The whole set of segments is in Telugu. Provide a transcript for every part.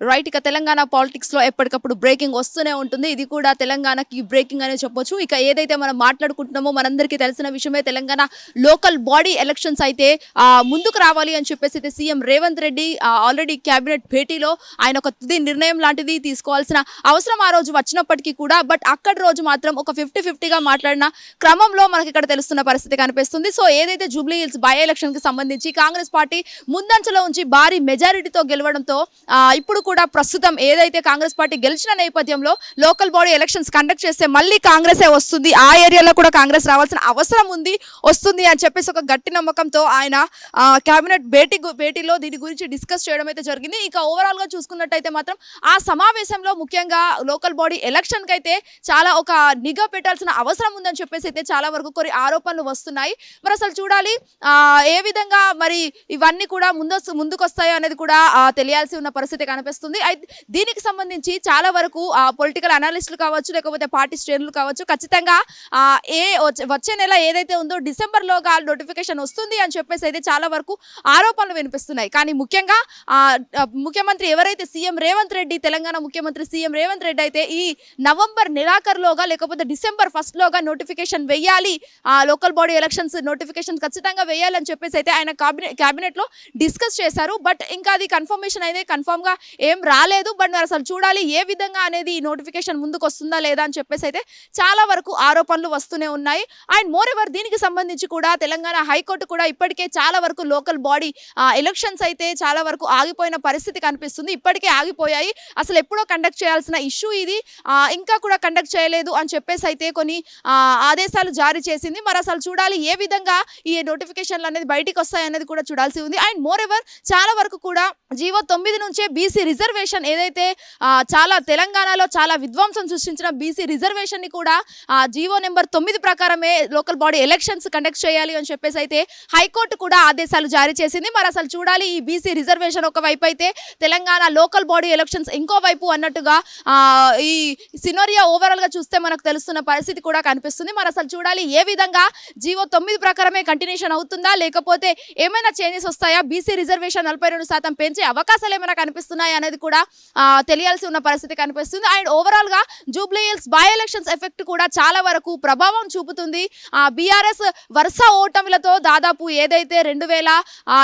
రైట్ ఇక తెలంగాణ పాలిటిక్స్లో ఎప్పటికప్పుడు బ్రేకింగ్ వస్తూనే ఉంటుంది. ఇది కూడా తెలంగాణకి బ్రేకింగ్ అనే చెప్పొచ్చు. ఇక ఏదైతే మనం మాట్లాడుకుంటున్నామో మనందరికీ తెలిసిన విషయమే తెలంగాణ లోకల్ బాడీ ఎలక్షన్స్ అయితే ముందుకు రావాలి అని చెప్పేసి అయితే CM Revanth Reddy already cabinet భేటీలో ఆయన ఒక తుది నిర్ణయం లాంటిది తీసుకోవాల్సిన అవసరం ఆ రోజు వచ్చినప్పటికీ కూడా. బట్ అక్కడి రోజు మాత్రం ఒక ఫిఫ్టీ ఫిఫ్టీగా మాట్లాడిన క్రమంలో మనకి ఇక్కడ తెలుస్తున్న పరిస్థితి కనిపిస్తుంది. సో ఏదైతే జూబ్లీ హిల్స్ బై ఎలక్షన్కి సంబంధించి కాంగ్రెస్ పార్టీ ముందంచలో ఉంచి భారీ మెజారిటీతో గెలవడంతో ఇప్పుడు కూడా ప్రస్తుతం ఏదైతే కాంగ్రెస్ పార్టీ గెలిచిన నేపథ్యంలో లోకల్ బాడీ ఎలక్షన్స్ కండక్ట్ చేస్తే మళ్ళీ కాంగ్రెసే వస్తుంది. ఆ ఏరియాలో కూడా కాంగ్రెస్ రావాల్సిన అవసరం ఉంది వస్తుంది అని చెప్పేసి ఒక గట్టి నమ్మకంతో ఆయన కేబినెట్ భేటీ భేటీలో దీని గురించి డిస్కస్ చేయడం అయితే జరిగింది. ఇక ఓవరాల్గా చూసుకున్నట్టయితే మాత్రం ఆ సమావేశంలో ముఖ్యంగా లోకల్ బాడీ ఎలక్షన్కి అయితే చాలా ఒక నిఘా పెట్టాల్సిన అవసరం ఉందని చెప్పేసి అయితే చాలా వరకు కొన్ని ఆరోపణలు వస్తున్నాయి. మరి అసలు చూడాలి ఏ విధంగా మరి ఇవన్నీ కూడా ముందు ముందుకు వస్తాయో అనేది కూడా తెలియాల్సి ఉన్న పరిస్థితి కనిపిస్తుంది. అయితే దీనికి సంబంధించి చాలా వరకు పొలిటికల్ అనలిస్టులు కావచ్చు లేకపోతే పార్టీ శ్రేణులు కావచ్చు ఖచ్చితంగా ఏ వచ్చే- వచ్చే నెల ఏదైతే ఉందో డిసెంబర్లోగా నోటిఫికేషన్ వస్తుంది అని చెప్పేసి అయితే చాలా వరకు ఆరోపణలు వినిపిస్తున్నాయి. కానీ ముఖ్యంగా ముఖ్యమంత్రి ఎవరైతే సీఎం రేవంత్ రెడ్డి తెలంగాణ ముఖ్యమంత్రి సీఎం రేవంత్ రెడ్డి అయితే ఈ నవంబర్ నెలాఖరులోగా లేకపోతే డిసెంబర్ ఫస్ట్ లోగా నోటిఫికేషన్ వెయ్యాలి ఆ లోకల్ బాడీ ఎలక్షన్స్ నోటిఫికేషన్ ఖచ్చితంగా వేయాలని చెప్పేసి అయితే ఆయన కేబినెట్ క్యాబినెట్లో లో డిస్కస్ చేశారు. బట్ ఇంకా అది కన్ఫర్మేషన్ అయితే కన్ఫర్మ్గా ఏం రాలేదు బట్ మరి అసలు చూడాలి ఏ విధంగా అనేది ఈ నోటిఫికేషన్ ముందుకు వస్తుందా లేదా అని చెప్పేసి అయితే చాలా వరకు ఆరోపణలు వస్తూనే ఉన్నాయి. అండ్ మోర్ ఎవర్ దీనికి సంబంధించి కూడా తెలంగాణ హైకోర్టు కూడా ఇప్పటికే చాలా వరకు లోకల్ బాడీ ఎలక్షన్స్ అయితే చాలా వరకు ఆగిపోయిన పరిస్థితి కనిపిస్తుంది. ఇప్పటికే ఆగిపోయాయి. అసలు ఎప్పుడో కండక్ట్ చేయాల్సిన ఇష్యూ ఇది. ఇంకా కూడా కండక్ట్ చేయలేదు అని చెప్పేసి అయితే కొన్ని ఆదేశాలు జారీ చేసింది. మరి అసలు చూడాలి ఏ విధంగా ఈ నోటిఫికేషన్లు అనేది బయటికి వస్తాయి అనేది కూడా చూడాల్సి ఉంది. అండ్ మోర్ ఎవర్ చాలా వరకు కూడా జీవో తొమ్మిది నుంచే బీసీ రిజర్వేషన్ ఏదైతే చాలా తెలంగాణలో చాలా విధ్వంసం సృష్టించిన బీసీ రిజర్వేషన్ని కూడా ఆ, జీవో నెంబర్ తొమ్మిది ప్రకారమే లోకల్ బాడీ ఎలక్షన్స్ కండక్ట్ చేయాలి అని చెప్పేసి అయితే హైకోర్టు కూడా ఆదేశాలు జారీ చేసింది. మరి అసలు చూడాలి ఈ బీసీ రిజర్వేషన్ ఒక వైపు అయితే తెలంగాణ లోకల్ బాడీ ఎలక్షన్స్ ఇంకో వైపు అన్నట్టుగా ఈ సినోరియా ఓవరాల్గా చూస్తే మనకు తెలుస్తున్న పరిస్థితి కూడా కనిపిస్తుంది. మరి అసలు చూడాలి ఏ విధంగా జీవో తొమ్మిది ప్రకారమే కంటిన్యూషన్ అవుతుందా? లేకపోతే ఏమైనా చేంజెస్ వస్తాయా? బీసీ రిజర్వేషన్ నలభై రెండు శాతం పెంచే అవకాశాలు ఏమైనా కనిపిస్తున్నాయి అనేది కూడా తెలియాల్సి ఉన్న పరిస్థితి కనిపిస్తుంది. అండ్ ఓవరాల్గా Jubilee Hills by elections effect కూడా చాలా వరకు ప్రభావం చూపుతుంది. బీఆర్ఎస్ వరుస ఓటమిలతో దాదాపు ఏదైతే రెండు వేల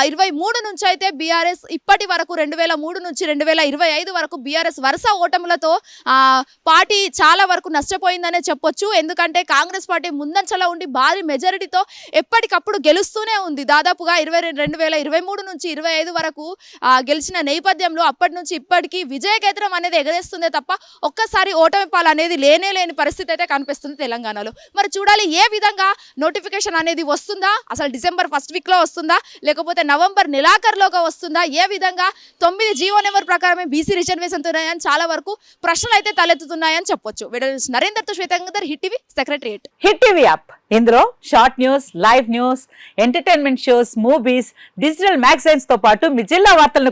ఇరవై మూడు నుంచి అయితే బీఆర్ఎస్ ఇప్పటి వరకు రెండు వేల మూడు నుంచి రెండు వేల ఇరవై ఐదు వరకు బీఆర్ఎస్ వరుస ఓటములతో పార్టీ చాలా వరకు నష్టపోయిందనే చెప్పొచ్చు. ఎందుకంటే కాంగ్రెస్ పార్టీ ముందంచలో ఉండి భారీ మెజారిటీతో ఎప్పటికప్పుడు గెలుస్తూనే ఉంది. దాదాపుగా ఇరవై రెండు వేల ఇరవై మూడు నుంచి ఇరవై ఐదు వరకు గెలిచిన నేపథ్యంలో అప్పటి నుంచి ఇప్పటికీ విజయకేతనం అనేది ఎగరేస్తుందే తప్ప ఒక్కసారి ఓటమి పాలు అనేది లేనే లేని పరిస్థితి అయితే కనిపిస్తుంది తెలంగాణలో. మరి చూడాలి ఏ విధంగా నోటిఫికేషన్ అనేది వస్తుందా? అసలు డిసెంబర్ ఫస్ట్ వీక్లో వస్తుందా? లేకపోతే నవంబర్ నెలాఖరులోగా వస్తుందా? ఏ విధంగా తొమ్మిది జీవో నెంబర్ ప్రకారమే బీసీ రిజర్వేషన్ ఉన్నాయని చాలా వరకు ప్రశ్నలు అయితే తలెత్తుతున్నాయని చెప్పొచ్చు. నరేందర్తో శ్వేతంగర్ Hit TV secretariat. Hit TV app. ఇందులో short news live news entertainment shows movies digital మ్యాగజైన్స్తో పాటు మీ జిల్లా వార్తలను